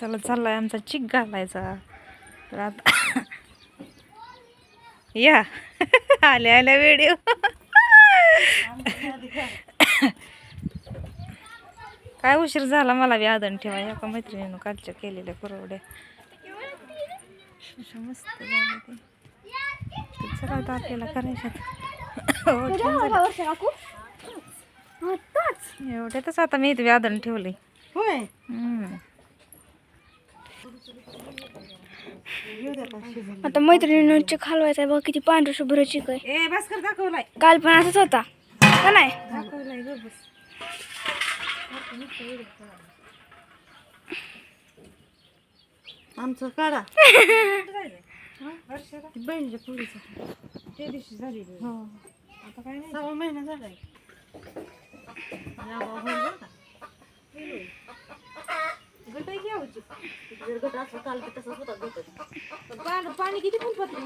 चला चाललाय आमचा चिक घालायचा. तर आता या. आल्या आल्या व्हिडिओ काय उशीर झाला मला बी आदण ठेवा. एका मैत्रिणीनं कालच्या केलेल्या कुरवड्या. मस्त झाल्या ते. चला आता आपल्याला करायच्यात झालं. एवढ्यातच आता मी इथे आदण ठेवले होय. आता मैत्रिणीनं चिक हलवायचा आहे बघ किती पांढरं शुभ्र चिक आहे. ए दाखवलाय. काल पण असंच होता. का नाही? दाखवलाय ग बस. आमचं काढा. बहिणीच्या पुढीचा दिवशी झाली हो. आता काय नाही. सहा महिना झालाय. जर गट असं काल की तसंच होता गट पण पाणी किती पण पत्र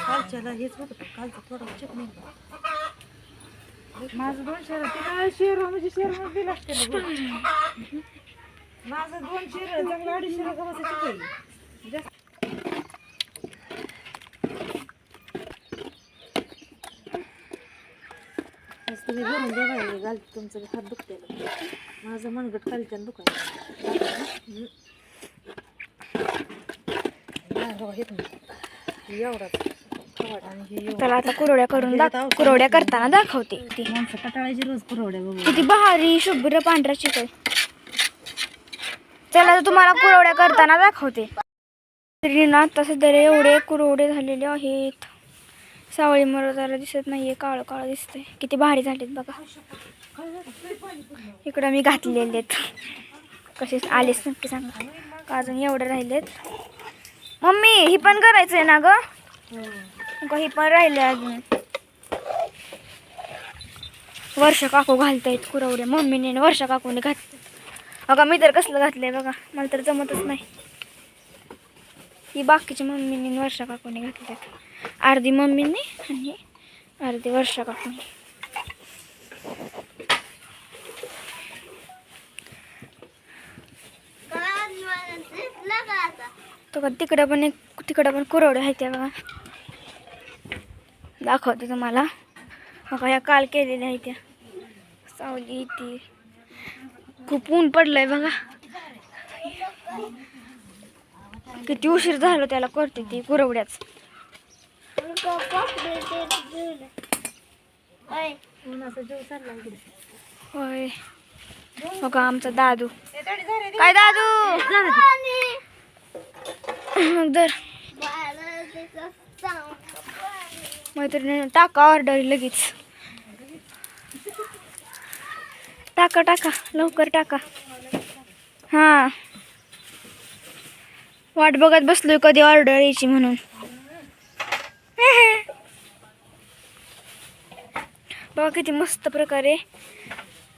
कालच्याला हेच होतं कालचं थोडं चेक नाही माझं दोन शेर ते काय शेर म्हणजे शेरमध्ये दिलं असते. माझं दोन शेर चांगलं अडीच शेर गव्हाचं चिकन आज तुम्ही भरून द्या घाल तुमचं हात दुखतेलं माझं मनगट खालच्यानं दुखायला एवढाच. त्याला आता कुरवड्या करून दाख कुरवड्या करताना दाखवते. ती माणसं कटाळायची रोज पुरवड्या बघू किती भारी शुभ्र पांढरा चिक आहे चला आता तुम्हाला कुरवड्या करताना दाखवते. मैत्रिणींना आता सध्या एवढे कुरवडे झालेले आहेत. सावळी मर जरा दिसत नाहीये काळं काळं दिसतंय. किती भारी झालेत बघा. इकडं मी घातलेले आहेत. कसे आलेच नक्की सांगा. का अजून एवढे राहिलेत. मम्मी ही पण करायचंय ना ग? का ही पण राहिले अजून. वर्ष काकू घालतायत कुरवड्या मम्मीने वर्षा काकूने घातले. अगं मी तर कसलं घातलंय बघा मला तर जमतच नाही. ही बाकीची मम्मीने वर्षा काकूने घातल्यात. अर्धी मम्मीने आणि अर्धी वर्षा काकूने. तो तिकडं पण एक तिकडं पण कुरवड्या आहेत त्या बघा. दाखवते तुम्हाला. बघा या काल केलेल्या आहेत त्या. सावली ती. खूप ऊन पडलंय बघा. किती उशीर झालं त्याला करते ती कुरवड्याच. होय. बघा आमचा दादू. काय दादू? मग दर मैत्रिणी टाका ऑर्डर लगेच. टाका टाका लवकर टाका. हां. वाट बघत बसलोय कधी ऑर्डर यायची म्हणून. बघा किती मस्त प्रकारे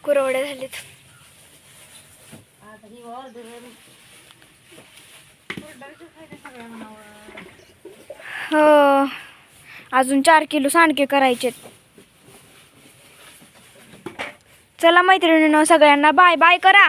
कुरवड्या झालेत. हो. अजून चार किलो सांडके करायचेत. चला मैत्रिणीनं सगळ्यांना बाय बाय करा.